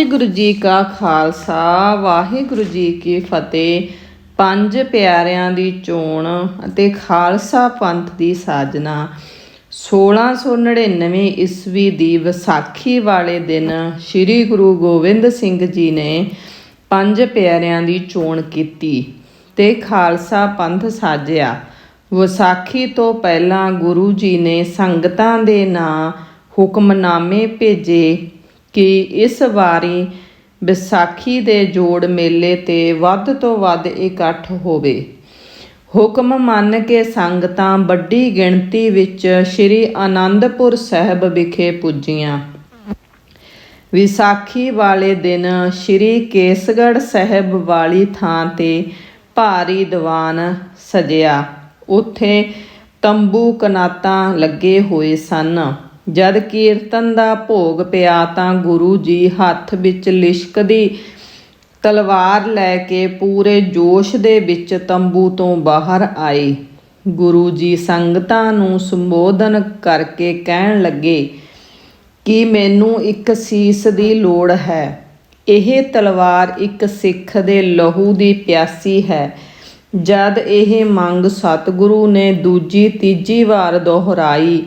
ਵਾਹਿਗੁਰੂ ਜੀ ਕਾ ਖਾਲਸਾ, ਵਾਹਿਗੁਰੂ ਜੀ ਕੀ ਫਤਿਹ। ਪੰਜ ਪਿਆਰਿਆਂ ਦੀ ਚੋਣ ਅਤੇ ਖਾਲਸਾ ਪੰਥ ਦੀ ਸਾਜਨਾ। 1699 ਈਸਵੀ ਦੀ ਵਿਸਾਖੀ ਵਾਲੇ ਦਿਨ ਸ੍ਰੀ ਗੁਰੂ ਗੋਬਿੰਦ ਸਿੰਘ ਜੀ ਨੇ ਪੰਜ ਪਿਆਰਿਆਂ ਦੀ ਚੋਣ ਕੀਤੀ ਤੇ ਖਾਲਸਾ ਪੰਥ ਸਾਜਿਆ। ਵਿਸਾਖੀ ਤੋਂ ਪਹਿਲਾਂ ਗੁਰੂ ਜੀ ਨੇ ਸੰਗਤਾਂ ਦੇ ਨਾਂ ਹੁਕਮਨਾਮੇ ਭੇਜੇ ਕਿ ਇਸ ਵਾਰੀ ਵਿਸਾਖੀ ਦੇ ਜੋੜ ਮੇਲੇ ਤੇ ਵੱਧ ਤੋਂ ਵੱਧ ਇਕੱਠ ਹੋਵੇ। ਹੁਕਮ ਮੰਨ ਕੇ ਸੰਗਤਾਂ ਵੱਡੀ ਗਿਣਤੀ ਵਿੱਚ ਸ੍ਰੀ ਆਨੰਦਪੁਰ ਸਾਹਿਬ ਵਿਖੇ ਪੁੱਜੀਆਂ। ਵਿਸਾਖੀ ਵਾਲੇ ਦਿਨ ਸ੍ਰੀ ਕੇਸਗੜ੍ਹ ਸਾਹਿਬ ਵਾਲੀ ਥਾਂ ਤੇ ਭਾਰੀ ਦੀਵਾਨ ਸਜਿਆ। ਉੱਥੇ ਤੰਬੂ ਕਨਾਤਾਂ ਲੱਗੇ ਹੋਏ ਸਨ। ਜਦ ਕੀਰਤਨ ਦਾ ਭੋਗ ਪਿਆ ਤਾਂ ਗੁਰੂ ਜੀ ਹੱਥ ਵਿੱਚ ਲਿਸ਼ਕਦੀ ਤਲਵਾਰ ਲੈ ਕੇ ਪੂਰੇ ਜੋਸ਼ ਦੇ ਵਿੱਚ ਤੰਬੂ ਤੋਂ ਬਾਹਰ ਆਏ। ਗੁਰੂ ਜੀ ਸੰਗਤਾਂ ਨੂੰ ਸੰਬੋਧਨ ਕਰਕੇ ਕਹਿਣ ਲੱਗੇ ਕਿ ਮੈਨੂੰ ਇੱਕ ਸੀਸ ਦੀ ਲੋੜ ਹੈ। ਇਹ ਤਲਵਾਰ ਇੱਕ ਸਿੱਖ ਦੇ ਲਹੂ ਦੀ ਪਿਆਸੀ ਹੈ। ਜਦ ਇਹ ਮੰਗ ਸਤਿਗੁਰੂ ਨੇ ਦੂਜੀ ਤੀਜੀ ਵਾਰ ਦੁਹਰਾਈ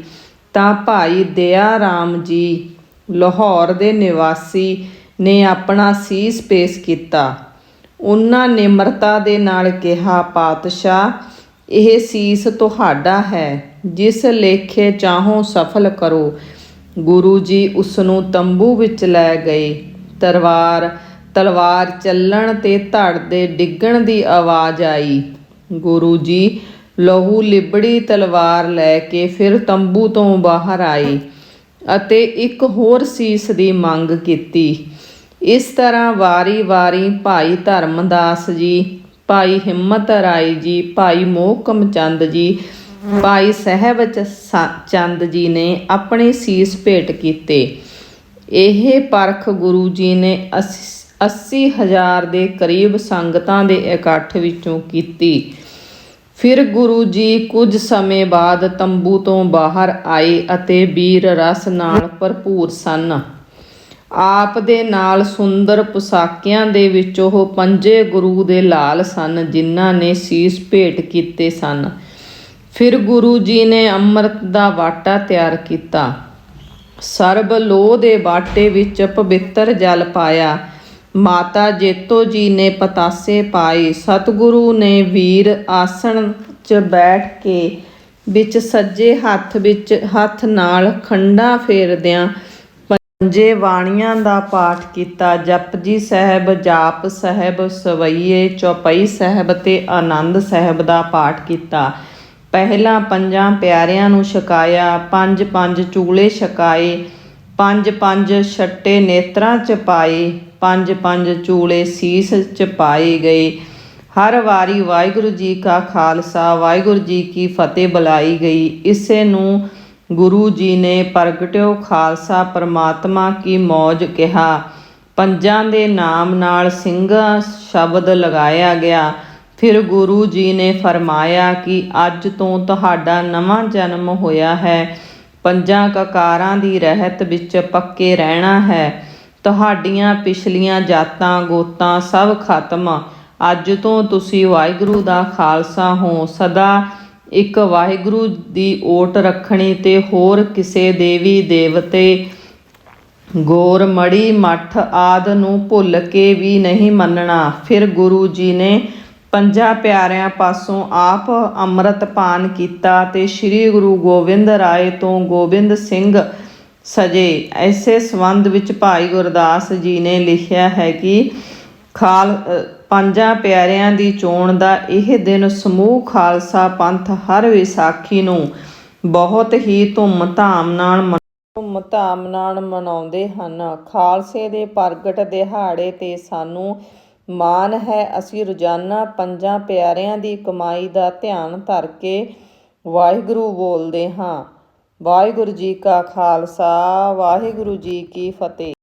ਤਾਂ ਭਾਈ ਦਇਆ ਰਾਮ ਜੀ, ਲਾਹੌਰ ਦੇ ਨਿਵਾਸੀ ਨੇ ਆਪਣਾ ਸੀਸ ਪੇਸ਼ ਕੀਤਾ। ਉਹਨਾਂ ਨਿਮਰਤਾ ਦੇ ਨਾਲ ਕਿਹਾ, ਪਾਤਸ਼ਾਹ, ਇਹ ਸੀਸ ਤੁਹਾਡਾ ਹੈ। ਜਿਸ ਲੇਖੇ ਚਾਹੋ ਸਫਲ ਕਰੋ। ਗੁਰੂ ਜੀ ਉਸ ਨੂੰ ਤੰਬੂ ਵਿੱਚ ਲੈ ਗਏ। ਤਲਵਾਰ ਤਲਵਾਰ ਚੱਲਣ ਤੇ ਧੜ ਦੇ ਡਿੱਗਣ ਦੀ ਆਵਾਜ਼ ਆਈ। ਗੁਰੂ ਜੀ ਲਹੂ ਲਿਬੜੀ ਤਲਵਾਰ ਲੈ ਕੇ ਫਿਰ ਤੰਬੂ ਤੋਂ ਬਾਹਰ ਆਈ ਅਤੇ ਇੱਕ ਹੋਰ ਸੀਸ ਦੀ ਮੰਗ ਕੀਤੀ। ਇਸ ਤਰ੍ਹਾਂ ਵਾਰੀ-ਵਾਰੀ ਭਾਈ ਧਰਮਦਾਸ ਜੀ, ਭਾਈ ਹਿੰਮਤ ਰਾਏ ਜੀ, ਭਾਈ ਮੋਹਕਮ ਚੰਦ ਜੀ, ਭਾਈ ਸਹਿਬ ਚ- ਸ- ਚੰਦ ਜੀ ਨੇ ਆਪਣੇ ਸੀਸ ਭੇਟ ਕੀਤੇ। ਇਹ ਪਰਖ ਗੁਰੂ ਜੀ ਨੇ 80 ਹਜ਼ਾਰ ਦੇ ਕਰੀਬ ਸੰਗਤਾਂ ਦੇ ਇਕੱਠ ਵਿੱਚੋਂ ਕੀਤੀ। ਫਿਰ ਗੁਰੂ ਜੀ ਕੁਝ ਸਮੇਂ ਬਾਅਦ ਤੰਬੂ ਤੋਂ ਬਾਹਰ ਆਏ ਅਤੇ ਵੀਰ ਰਸ ਨਾਲ ਭਰਪੂਰ ਸਨ। ਆਪ ਦੇ ਨਾਲ ਸੁੰਦਰ ਪੁਸਾਕਿਆਂ ਦੇ ਵਿੱਚ ਉਹ ਪੰਜੇ ਗੁਰੂ ਦੇ ਲਾਲ ਸਨ, ਜਿਨ੍ਹਾਂ ਨੇ ਸੀਸ ਭੇਟ ਕੀਤੇ ਸਨ। ਫਿਰ ਗੁਰੂ ਜੀ ਨੇ ਅੰਮ੍ਰਿਤ ਦਾ ਵਾਟਾ ਤਿਆਰ ਕੀਤਾ। ਸਰਬ ਲੋਹ ਦੇ ਬਾਟੇ ਵਿੱਚ ਪਵਿੱਤਰ ਜਲ ਪਾਇਆ। ਮਾਤਾ ਜੇਤੋ ਜੀ ਨੇ ਪਤਾਸੇ ਪਾਏ। ਸਤਿਗੁਰੂ ਨੇ ਵੀਰ ਆਸਣ 'ਚ ਬੈਠ ਕੇ ਵਿੱਚ ਸੱਜੇ ਹੱਥ ਵਿੱਚ ਹੱਥ ਨਾਲ ਖੰਡਾ ਫੇਰਦਿਆਂ ਪੰਜੇ ਬਾਣੀਆਂ ਦਾ ਪਾਠ ਕੀਤਾ। ਜਪਜੀ ਸਾਹਿਬ, ਜਾਪ ਸਾਹਿਬ, ਸਵਈਏ ਚੌਪਈ ਸਾਹਿਬ ਤੇ ਆਨੰਦ ਸਾਹਿਬ ਦਾ ਪਾਠ ਕੀਤਾ। ਪਹਿਲਾਂ ਪੰਜਾਂ ਪਿਆਰਿਆਂ ਨੂੰ ਛਕਾਇਆ ਪੰਜ ਪੰਜ ਚੂਲੇ ਛਕਾਏ। ਪੰਜ ਪੰਜ ਛੱਟੇ ਨੇਤਰਾਂ ਚ ਪਾਏ, ਪੰਜ ਪੰਜ ਚੂਲੇ ਸੀਸ ਚ ਪਾਏ ਗਏ। ਹਰ ਵਾਰੀ ਵਾਹਿਗੁਰੂ ਜੀ ਕਾ ਖਾਲਸਾ, ਵਾਹਿਗੁਰੂ ਜੀ ਕੀ ਫਤਿਹ ਬੁਲਾਈ ਗਈ। ਇਸੇ ਨੂੰ ਗੁਰੂ ਜੀ ਨੇ ਪ੍ਰਗਟਿਓ ਖਾਲਸਾ ਪਰਮਾਤਮਾ ਕੀ ਮੌਜ ਕਿਹਾ। ਪੰਜਾਂ ਦੇ ਨਾਮ ਨਾਲ ਸਿੰਘਾ ਸ਼ਬਦ ਲਗਾਇਆ ਗਿਆ। ਫਿਰ ਗੁਰੂ ਜੀ ਨੇ ਫਰਮਾਇਆ ਕਿ ਅੱਜ ਤੋਂ ਤੁਹਾਡਾ ਨਵਾਂ ਜਨਮ ਹੋਇਆ ਹੈ। ਪੰਜਾਂ ਕਕਾਰਾਂ ਦੀ ਰਹਿਤ ਵਿੱਚ ਪੱਕੇ ਰਹਿਣਾ ਹੈ। ਤੁਹਾਡੀਆਂ ਪਿਛਲੀਆਂ ਜਾਤਾਂ ਗੋਤਾਂ ਸਭ ਖਤਮ। ਅੱਜ ਤੋਂ ਤੁਸੀਂ ਵਾਹਿਗੁਰੂ ਦਾ ਖਾਲਸਾ ਹੋ। ਸਦਾ ਇੱਕ ਵਾਹਿਗੁਰੂ ਦੀ ਓਟ ਰੱਖਣੀ ਤੇ ਹੋਰ ਕਿਸੇ ਦੇਵੀ ਦੇਵਤੇ ਗੋਰ ਮੜੀ ਮੱਠ ਆਦ ਨੂੰ ਭੁੱਲ ਕੇ ਵੀ ਨਹੀਂ ਮੰਨਣਾ। ਫਿਰ ਗੁਰੂ ਜੀ ਨੇ ਪੰਜਾਂ ਪਿਆਰਿਆਂ ਪਾਸੋਂ ਆਪ ਅੰਮ੍ਰਿਤ ਪਾਨ ਕੀਤਾ ਤੇ ਸ੍ਰੀ ਗੁਰੂ ਗੋਬਿੰਦ ਰਾਏ ਤੋਂ ਗੋਬਿੰਦ ਸਿੰਘ ਸਜੇ। ਐਸੇ ਸੰਬੰਧ ਵਿੱਚ ਭਾਈ ਗੁਰਦਾਸ ਜੀ ਨੇ ਲਿਖਿਆ ਹੈ ਕਿ ਖਾਲ ਪੰਜਾਂ ਪਿਆਰਿਆਂ ਦੀ ਚੋਣ ਦਾ ਇਹ ਦਿਨ ਸਮੂਹ ਖਾਲਸਾ ਪੰਥ ਹਰ ਵਿਸਾਖੀ ਨੂੰ ਬਹੁਤ ਹੀ ਧੂਮ-ਧਾਮ ਨਾਲ ਧੂਮ-ਧਾਮ ਨਾਲ ਮਨਾਉਂਦੇ ਹਨ। ਖਾਲਸੇ ਦੇ ਪ੍ਰਗਟ ਦਿਹਾੜੇ ਤੇ ਸਾਨੂੰ ਮਾਣ ਹੈ। ਅਸੀਂ ਰੋਜ਼ਾਨਾ ਪੰਜਾਂ ਪਿਆਰਿਆਂ ਦੀ ਕਮਾਈ ਦਾ ਧਿਆਨ ਧਰ ਕੇ ਵਾਹਿਗੁਰੂ ਬੋਲਦੇ ਹਾਂ। ਵਾਹਿਗੁਰੂ ਜੀ ਕਾ ਖਾਲਸਾ, ਵਾਹਿਗੁਰੂ ਜੀ ਕੀ ਫਤਿਹ।